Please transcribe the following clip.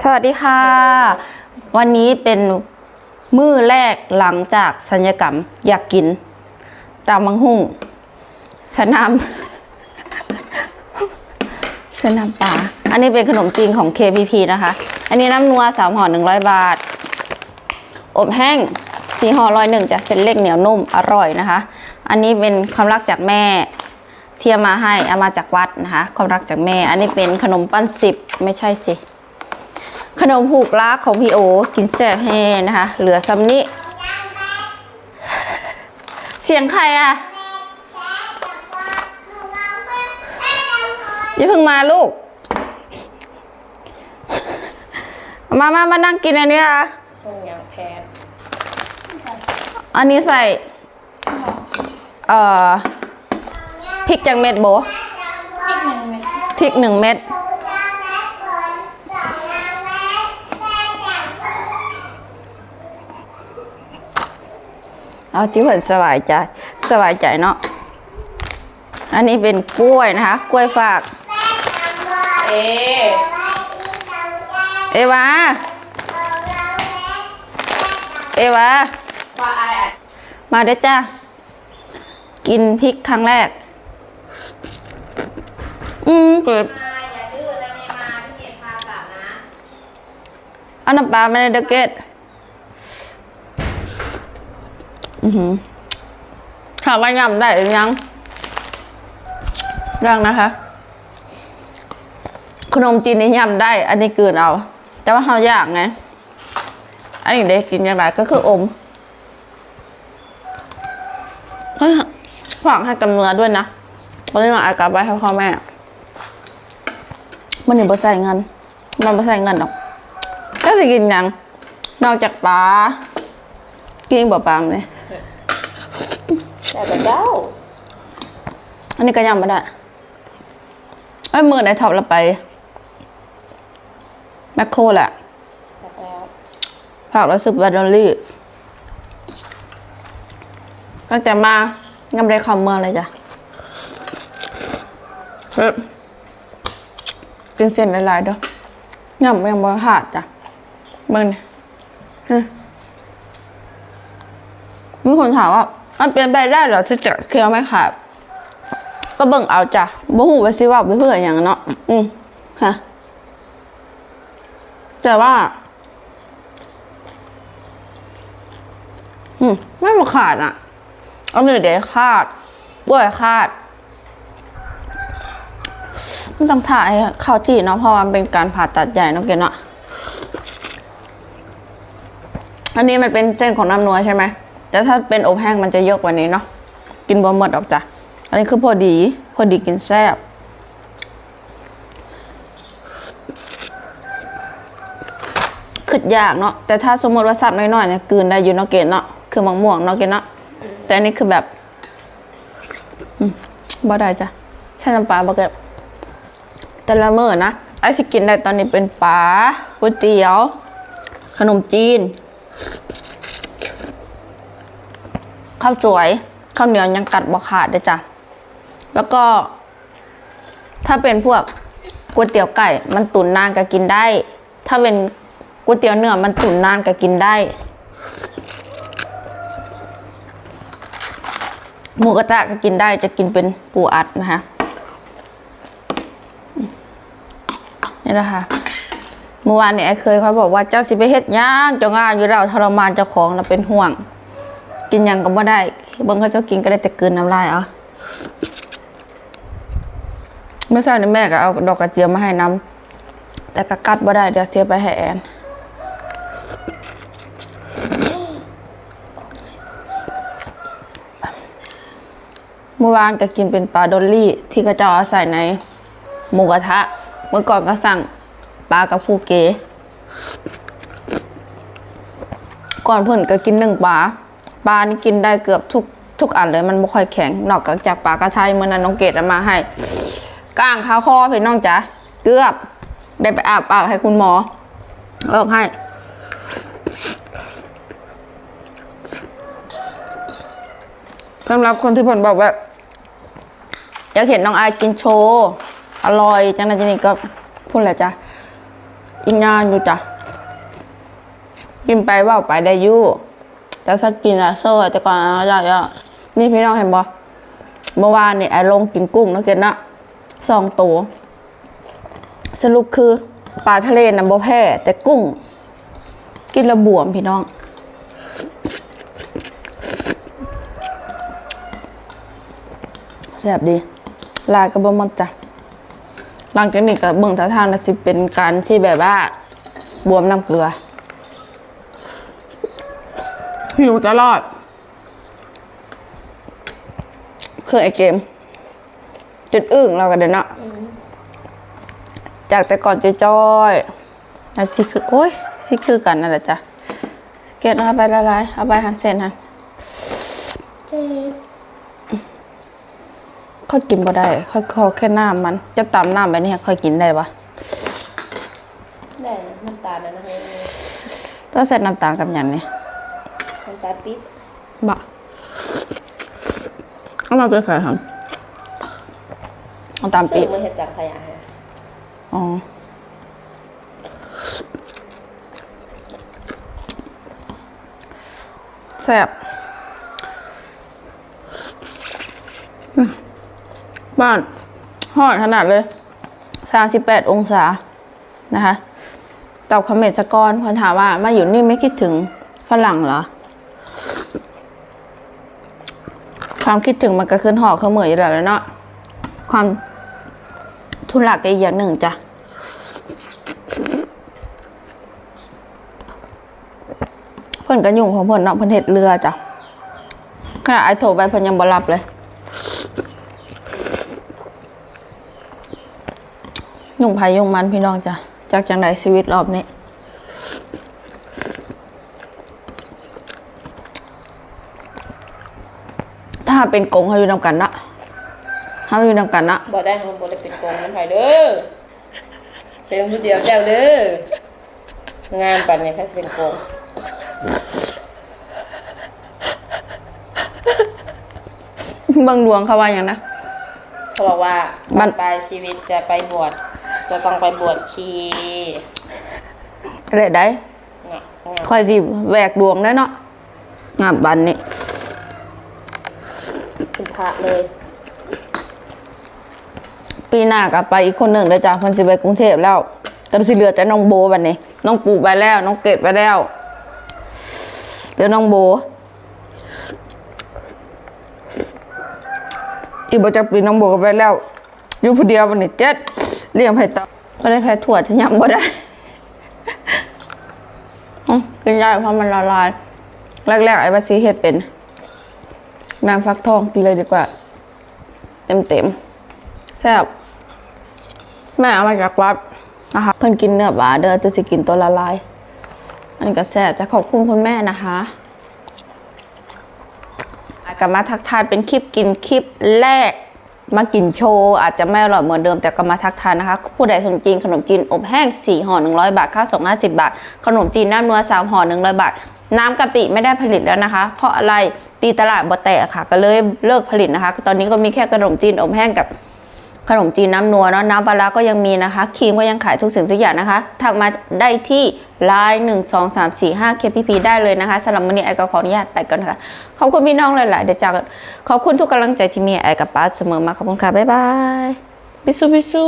สวัสดีค่ะ วันนี้เป็นมื้อแรกหลังจากสัญญกรรมอยากกินตามังหุ่งสนามสนามป่าอันนี้เป็นขนมจีนของ KPP นะคะ อันนี้น้ำนัวสามห่อหนึ่งร้อยบาท อบแห้งสี่ห่อร้อยหนึ่งจะเส้นเล็กเหนียวนุ่มอร่อยนะคะ อันนี้เป็นความรักจากแม่เที่เอามาให้เอามาจากวัดนะคะ ความรักจากแม่ อันนี้เป็นขนมปั้นสิบไม่ใช่สิ ขนมผูกรักของพี่โอ กินแซ่บแห้นะคะ เหลือซ้ำนี้เสียงใครอะอย่าเพิ่งมาลูก มามามานั่งกินอันนี้อะทรงอย่างแพทอันนี้ใส่ เอ่อพริกจังเม็ดโบอีกหนึ่งเม็ดพริกหนึ่งเม็ด เอาจิ้วเห็นสบายใจสบายใจเนาะอันนี้เป็นกล้วยนะคะ กล้วยฝาก เอ๊ะเอวาเอวาว่าไออัดมาเด้อจ้ากินพริกครั้งแรก อืมเกิดมาอย่าดื้อแล้วเนี่ยมาพี่เกียรติพากลับนะเอาน้ำปลาไม่ได้เดอเกต อือหือถามว่ายำได้หรือยังยังนะคะ ขนมจีนนี่ยำได้ อันนี้กลืนเอา แต่ว่าเขาอยากไง อันนี้ได้กินอย่างไรก็คืออมฝากให้กำเนื้อด้วยนะวันนี้มาอากาศไปให้พ่อแม่ มันนี่บ่ใส่เงิน มันบ่ใส่เงินหรอกก็สิกินยัง นอกจากปลากินบ่ปลาเลย แต่กับเจ้า อันนี้ก็ยังไม่ได้เอ้ยมือไหนท็อปเราไป แมคโครแหละจัดแล้วฝากรสึกแบตเตอรี่ตั้งแต่มายังไม่ได้เข้าเมืองเลยจ้ะเฮ้ยกินเส้นหลายๆเด้อยำยังบ่ขาดจ้ะเบิ่งนี่ยมีคนถามว่า มันเปลี่ยนไปได้เหรอที่จะเคี้ยวไม่ขาดก็เบิ่งเอาจ้ะบ่หูว่าสิว่าไปเพื่ออย่างเนาะอืมฮะแต่ว่า อืมไม่มาขาดอะเอาหนึ่งเดี๋ยวขาดกล้วยขาดมันต้องถ่ายเข้าที่เนาะเพราะว่ามันเป็นการผ่าตัดใหญ่เนาะเกณฑ์เนาะอันนี้มันเป็นเส้นของน้ำนัวใช่ไหม แต่ถ้าเป็นอบแห้งมันจะเยอะกว่านี้เนาะกินบ่หมดออกจ้ะอันนี้คือพอดี พอดีกินแซ่บขึ้นยากเนาะแต่ถ้าสมมติว่าสับน้อยๆเนี่ยกลืนได้อยู่เนาะเกณฑ์เนาะคือมะม่วงเนาะเกณฑ์เนาะแต่อันนี้คือแบบบ่ได้จ้ะแค่น้ำปลาบ่เก็บแต่ละมื้อนะไอสิกินได้ตอนนี้เป็นปลาก๋วยเตี๋ยว ขนมจีน ข้าวสวยข้าวเหนียวยังกัดบ่ขาดเลยจ้ะ แล้วก็ ถ้าเป็นพวกก๋วยเตี๋ยวไก่ มันตุ๋นนานก็กินได้ ถ้าเป็นก๋วยเตี๋ยวเนื้อมันตุ๋นนานก็กินได้ หมูกระทะก็กินได้จะกินเป็นปูอัดนะคะนี่นะคะเมื่อวานเนี่ยไอ้เคยเขาบอกว่าเจ้าสิไปเฮ็ดหย่างเจ้างานอยู่เราทรมานเจ้าของเราเป็นห่วง กินยังก็บ่ได้เบิ่งเขาเจ้ากินก็ได้แต่กลืนน้ำลายเอาเมื่อเช้านี้แม่ก็เอาดอกกระเจียวมาให้น้ำแต่ก็กัดบ่ได้เดี๋ยวเสียไปให้แอนเมื่อวานก็กินเป็นปลาดอลลี่ที่กระเจ้าเอาใส่ในหมูกระทะ เมื่อก่อนก็สั่งปลากับฟูเก ก่อนเพิ่นก็กินหนึ่งปลา ปลานี่กินได้เกือบทุกทุกอันเลยมันไม่ค่อยแข็งนอกจากปลากระไทยเมื่อนั้นน้องเกดเอามาให้ก้างขาคอพี่น้องจ๋าเกือบได้ไปอาบอาบให้คุณหมอออกให้สำหรับคนที่ผมบอกว่า อยากเห็นน้องอายกินโชว์อร่อยจังนั้นจังนี้ก็พูดแหละจ้ะอีกงานอยู่จ้ะกินไปว่าไปได้ยู่ แต่สักกินอะโซ่จะก่อนอะจ้ะจ้ะนี่พี่น้องเห็นบ่เมื่อวานเนี่ยไอ้ลงกินกุ้งแล้วเกินนะสองตัวสรุปคือปลาทะเลน่ะบ่แพ้แต่กุ้ง กินและบวมพี่น้องแซ่บดีลายก็บ่หมดจ้ะหลังจากนี้ก็เบิ่งท่าทางน่ะสิเป็นการที่แบบว่าบวมน้ำเกลือ หิวตลอด คือไอเกม จุดอึ้งเรากันเดินเนาะจากแต่ก่อนจะจอยๆอันสิคือโอ้ยสิคือกันนั่นแหละจ้ะเกตเอาไปละลายเอาไปหันเส้นหันเจ็บค่อยกินบ่ได้ค่อยขอแค่น้ำมัน จะตำน้ำแบบนี้ค่อยกินได้ปะได้น้ำตาลนะนะให้ต้องใส่น้ำตาลกับหยังนี่ น้ำตาลปิ๊บบะเอามาไปใส่ครับเอาตามซื้ปีอมาเห็ดจากขยะฮะอ๋อแซ่บอืมบ้านฮอดขนาดเลยสามสิบแปดองศานะคะตอบคอมเมนต์สกอนคนถามว่า มาอยู่นี่ไม่คิดถึงฝรั่งเหรอ ความคิดถึงมันก็ขึ้นหอเขาเหมืออยู่แล้วเนาะความทุลักอีกอย่างหนึ่งจ้ะเพิ่นกันยุ่งของเพิ่นเนาะเพิ่นเฮ็ดเรือจ้ะขณะไอ้โทรไปเพิ่นยังบ่รับเลย ยุ่งไผยุ่งมันพี่น้องจ้ะจากจังไดชีวิตรอบนี้ ถ้าเป็นกงเขาอยู่นำกันนะเขาอยู่นำกันนะบ่ได้ของบ่ได้เป็นกองน้ำไผ่เด้อเป็นผู้เดียวเจ้าเด้องานปันเนี่ยแค่เป็นกองเบิ่งดวงเขาว่าอย่างนะเขาบอกว่ามัมันนปลายชีวิตจะไปบวชจะต้องไปบวชชีอะไรได้งะงะคอยสิแหวกดวงได้เนาะงามบันนี่ คุณพระเลย ปีหน้าก็ไปอีกคนหนึ่งเด้อจ้ะเพิ่นสิไปกรุงเทพแล้วก็สิเหลือแต่น้องโบบัดนี้ น้องปู่ไปแล้ว น้องเกดไปแล้วเหลือน้องโบ อีกบจักปีน้องโบก็ไปแล้ว อยู่ผู้เดียวบัดนี้เจ็ดเลี้ยงไผต่อบ่ได้ไผถั่วจะยังบ่ได้กินยากเพราะมันละลาย แรกๆไอ้ว่าสิเฮ็ดเป็น น้ำฟักทองกินเลยดีกว่า เต็มๆแซ่บแม่เอามาจากวัดนะคะเพิ่นกินเนื้อปลาเด้อตัวสิกินตัวละลายอันนี้ก็แซ่บจะขอบคุณคุณแม่นะคะกลับมาทักทายเป็นคลิปกินคลิปแรกมากินโชว์ อาจจะไม่อร่อยเหมือนเดิมแต่ก็มาทักทายนะคะ ผู้ใดสนใจขนมจีนอบแห้ง 4ห่อ100 บาทค่าส่ง50บาท ขนมจีนน้ำนัว3ห่อ100 บาท น้ำกะปิไม่ได้ผลิตแล้วนะคะ เพราะอะไร ตีตลาดบ่แตกค่ะ ก็เลยเลิกผลิตนะคะ ตอนนี้ก็มีแค่ขนมจีนอบแห้งกับขนมจีนน้ำนัวเนาะน้ำปลาก็ยังมีนะคะครีมก็ยังขายทุกสิ่งทุกอย่างนะคะทักมาได้ที่ไลน์หนึ่งสองสามสี่ห้าเคพีพีได้เลยนะคะสำหรับวันนี้ไอก็ขออนุญาตไปก่อนนะคะขอบคุณพี่น้องหลายๆเดี๋ยวจากขอบคุณทุกกำลังใจที่มีไอกับป้าเสมอมาขอบคุณค่ะบ๊ายบายบิซูบิซู